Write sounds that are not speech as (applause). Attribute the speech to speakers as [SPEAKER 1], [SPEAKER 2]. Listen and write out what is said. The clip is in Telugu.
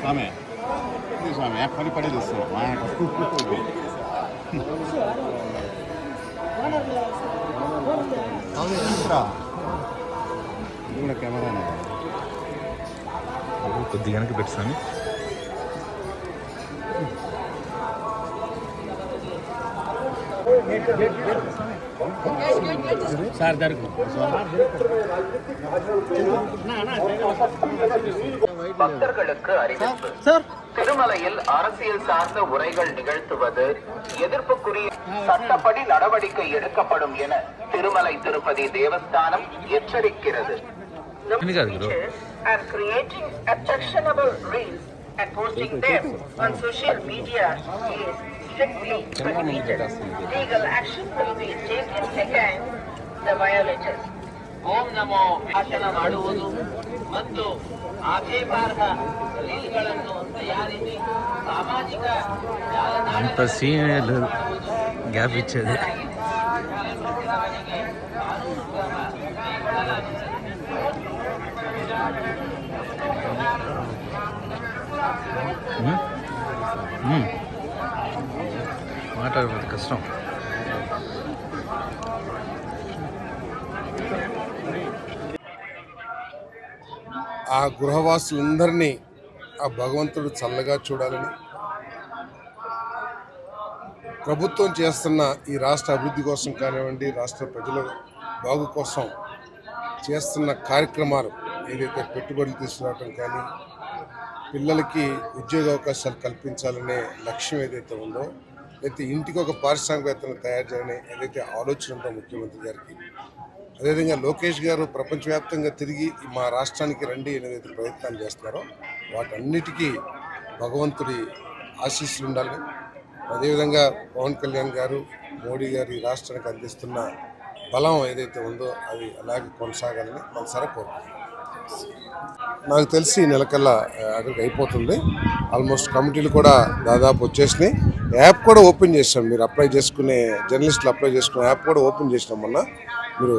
[SPEAKER 1] స్వామి ఇది స్వామి పని పడి తెస్తున్నాం (laughs) ఇది కూడా కెమెరా
[SPEAKER 2] కొద్దిగా వెనక్కి
[SPEAKER 1] சார் தான்
[SPEAKER 3] பக்தர்களுக்கு அறிவிப்பு. திருமலையில் அரசியல் சார்ந்த உரைகள் நிகழ்த்துவது எதிர்ப்புக்குரிய சட்டப்படி நடவடிக்கை எடுக்கப்படும் என Thirumalai Tirupati Devasthanam எச்சரிக்கிறது. And posting them on social media is strictly prohibited. Legal action will be taken against the violators. ಓಂ ನಮೋ ಭಾಷಣ ಮಾಡುವುದು ಮತ್ತು ಆಕ್ಷೇಪಾರ್ಹ ರೀಲ್ಗಳನ್ನು ತಯಾರಿಸಿ ಸಾಮಾಜಿಕ
[SPEAKER 2] అంత సీన్ కష్టం.
[SPEAKER 4] ఆ గృహవాసులందరినీ ఆ భగవంతుడు చల్లగా చూడాలని ప్రభుత్వం చేస్తున్న ఈ రాష్ట్ర అభివృద్ధి కోసం కానివ్వండి రాష్ట్ర ప్రజల బాగు కోసం చేస్తున్న కార్యక్రమాలు ఏదైతే పెట్టుబడులు తీసుకురావటం కానీ పిల్లలకి ఉద్యోగ అవకాశాలు కల్పించాలనే లక్ష్యం ఏదైతే ఉందో అయితే ఇంటికి ఒక పారిశ్రామికవేత్తను తయారు చేయాలని ఏదైతే ఆలోచన ఉందో ముఖ్యమంత్రి గారికి. అదేవిధంగా లోకేష్ గారు ప్రపంచవ్యాప్తంగా తిరిగి మా రాష్ట్రానికి రండి అనేది ప్రయత్నాలు చేస్తున్నారో వాటన్నిటికీ భగవంతుడి ఆశీస్సులు ఉండాలి. అదేవిధంగా పవన్ కళ్యాణ్ గారు మోడీ గారు ఈ రాష్ట్రానికి అందిస్తున్న బలం ఏదైతే ఉందో అది అలాగే కొనసాగాలని మనసారా కోరుకుంటున్నాం. నాకు తెలిసి నెలకల్లా అక్కడికి అయిపోతుంది. ఆల్మోస్ట్ కమిటీలు కూడా దాదాపు వచ్చేసినాయి. యాప్ కూడా ఓపెన్ చేసాం మీరు అప్లై చేసుకునే జర్నలిస్టులు అప్లై చేసుకునే యాప్ కూడా ఓపెన్ చేసినాం మొన్న. మీరు